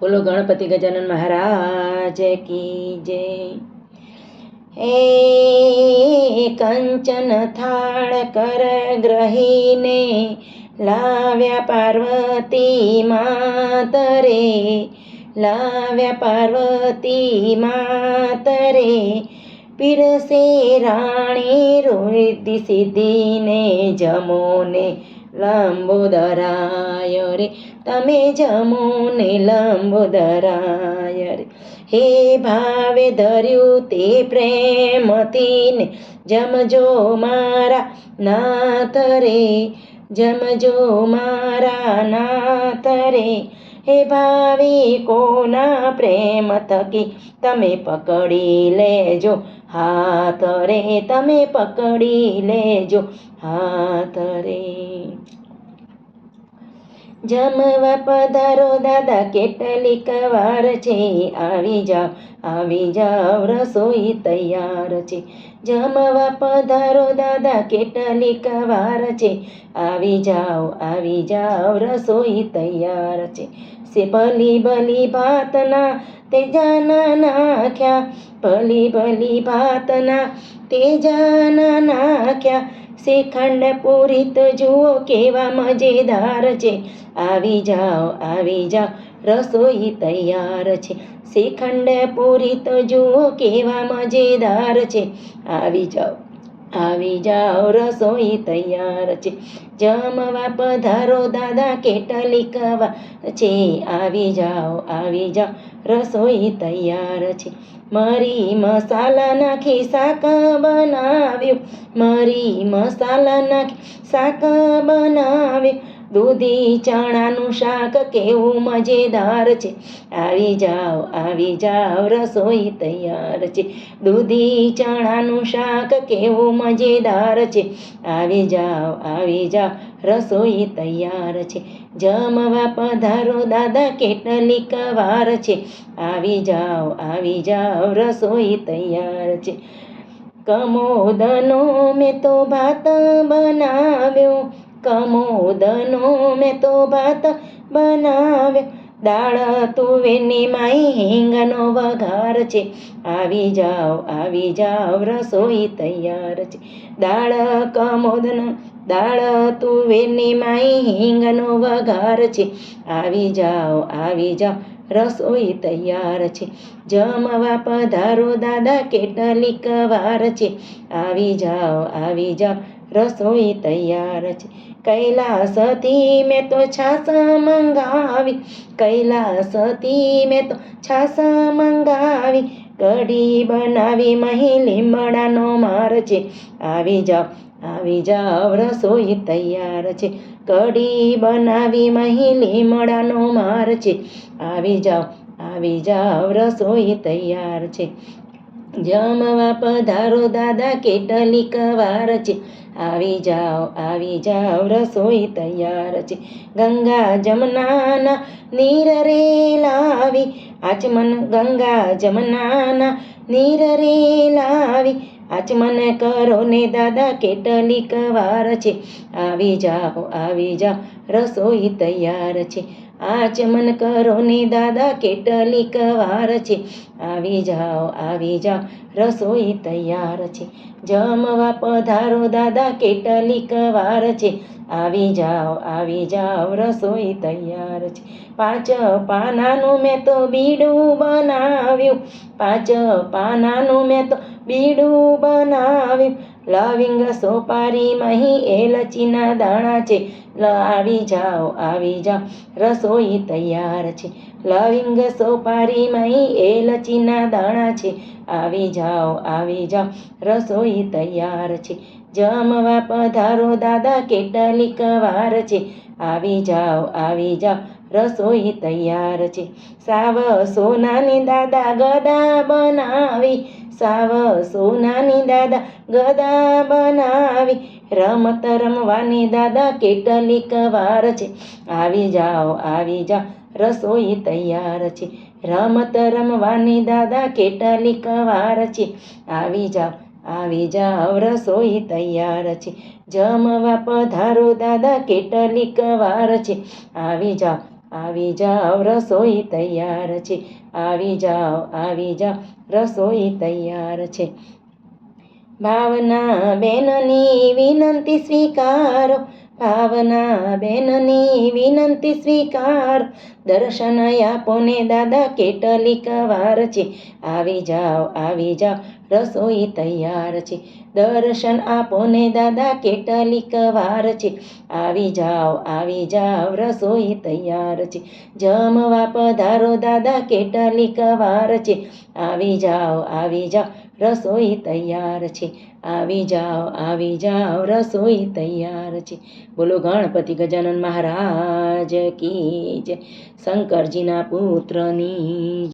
બોલો ગણપતિ ગજાનન મહારાજ, કી જય. હે કંચન થાળ કર ગ્રહીને લાવ્યા પાર્વતી માતરે, લાવ્યા પાર્વતી માતરે, પીરસે રાણી રોહિત સિદ્ધિને જમોને લંબોદરાય રે તમે જમોને લંબોદરાય રે હે ભાવે ધર્યું તે પ્રેમથી ને જમજો મારા નાથ રે જમજો મારા નાથ રે હે ભાવી કોના પ્રેમ થકી તમે પકડી લેજો હાથ રે તમે પકડી લેજો હાથ રે જમવા પધારો દાદા, કેટલીક વાર છે. આવી જાઓ આવી જાઓ રસોઈ તૈયાર છે. જમવા પધારો દાદા, કેટલીક વાર છે. આવી જાઓ આવી જાઓ રસોઈ તૈયાર છે. સે ભલી ભલી ભાતના તેજાના નાખ્યા. ભલી ભલી ભાતના તેજાના નાખ્યા. શ્રીખંડ પૂરી તો જુઓ કેવા મજેદાર છે. આવી જાઓ આવી જાઓ, રસોઈ તૈયાર છે. શ્રીખંડ પૂરી તો જુઓ કેવા મજેદાર છે. આવી જાઓ આવી જાઓ, રસોઈ તૈયાર છે. જમવા પધારો દાદા કેટલી કવા છે. આવી જાઓ આવી જાઓ રસોઈ તૈયાર છે. મારી મસાલા નાખી શાક બનાવ્યું. મારી મસાલા નાખી શાક બનાવ્યું. દૂધી ચણાનું શાક કેવું મજેદાર છે? આવી જાઓ આવી જાઓ, રસોઈ તૈયાર છે. દૂધી ચણાનું શાક કેવું મજેદાર છે? આવી જાઓ આવી જાઓ, રસોઈ તૈયાર છે. જમવા પધારો, દાદા કેટલીક વાર છે. આવી જાઓ આવી જાઓ, રસોઈ તૈયાર છે. કમોદનો મેં તો ભાત બનાવ્યો. કમોદનો મેં તો ભાત બનાવ્યો દાળ તુવેરની માઈ હિંગનો વઘાર છે. આવી જાઓ આવી જાઓ રસોઈ તૈયાર છે. દાળ કમોદનો, દાળ તુવેરની માઈ હિંગનો વઘાર છે. આવી જાઓ આવી જાઓ રસોઈ તૈયાર છે. જમવા પધારો દાદા કેટલીક વાર છે. આવી જાઓ આવી જાઓ રસોઈ તૈયાર છે. કૈલાસથી મેં તો છાસા મંગાવી. કૈલાસથી મેં તો છાસા મંગાવી. કઢી બનાવી મહી લીમડાનો માર છે. આવી જાઓ આવી જાવ, રસોઈ તૈયાર છે. કઢી બનાવી મહી લીમડાનો માર છે. આવી જાઓ આવી જાવ, રસોઈ તૈયાર છે. જમવા પધારો દાદા કેટલી કવાર છે. આવી જાઓ આવી જાઓ, રસોઈ તૈયાર છે. ગંગા જમનાના નીર રે લાવી, આચમન ગંગા જમનાના નીર રે લાવી. આચમન કરો ને દાદા, કેટલીક વાર છે. આવી જાઓ આવી જાઓ, રસોઈ તૈયાર છે. આચમન કરો ને દાદા, કેટલીક વાર છે. આવી જાઓ આવી જાઓ, રસોઈ તૈયાર છે. જમવા પધારો દાદા, કેટલીક વાર છે. આવી જાઓ આવી જાઓ, રસોઈ તૈયાર છે. પાંચ પાનાનું મેં તો બીડું બનાવ્યું. પાંચ પાનાનું મેં તો બીડું બનાવ્યું. લવિંગ સોપારી મહી એલચીના દાણા છે. લ આવી જાઓ આવી જાઓ, રસોઈ તૈયાર છે. લવિંગ સોપારી મહી એલચીના દાણા છે. આવી જાઓ આવી જાઓ, રસોઈ તૈયાર છે. જમવા પધારો દાદા, કેટલીક વાર છે. આવી જાઓ આવી જાઓ, રસોઈ તૈયાર છે. સાવ સોનાની દાદા ગદા બનાવી સાવ સોનાની દાદા ગદા બનાવી. રમત રમવાની દાદા કેટલીક વાર છે. આવી જાઓ આવી જાઓ, રસોઈ તૈયાર છે. રમત રમવાની દાદા કેટલીક વાર છે. આવી જાઓ આવી જાઓ, રસોઈ તૈયાર છે. જમવા પધારો દાદા કેટલીક વાર છે. આવી જાઓ આવી જાઓ રસોઈ તૈયાર છે. આવી જાઓ આવી જાઓ રસોઈ તૈયાર છે. ભાવના બેનની વિનંતી સ્વીકારો. ભાવના બેનની વિનંતી સ્વીકાર. દર્શન આપો ને દાદા કેટલીક વાર છે. આવી જાઓ આવી જાઓ, રસોઈ તૈયાર છે. દર્શન આપો ને દાદા કેટલીક વાર છે. આવી જાઓ આવી જાઓ, રસોઈ તૈયાર છે. જમવા પધારો દાદા કેટલીક વાર છે. આવી જાઓ આવી જાઓ રસોઈ તૈયાર છે. આવી જાઓ આવી જાઓ, રસોઈ તૈયાર છે. બોલો ગણપતિ ગજાનન મહારાજ કી જય. શંકરજીના પુત્રની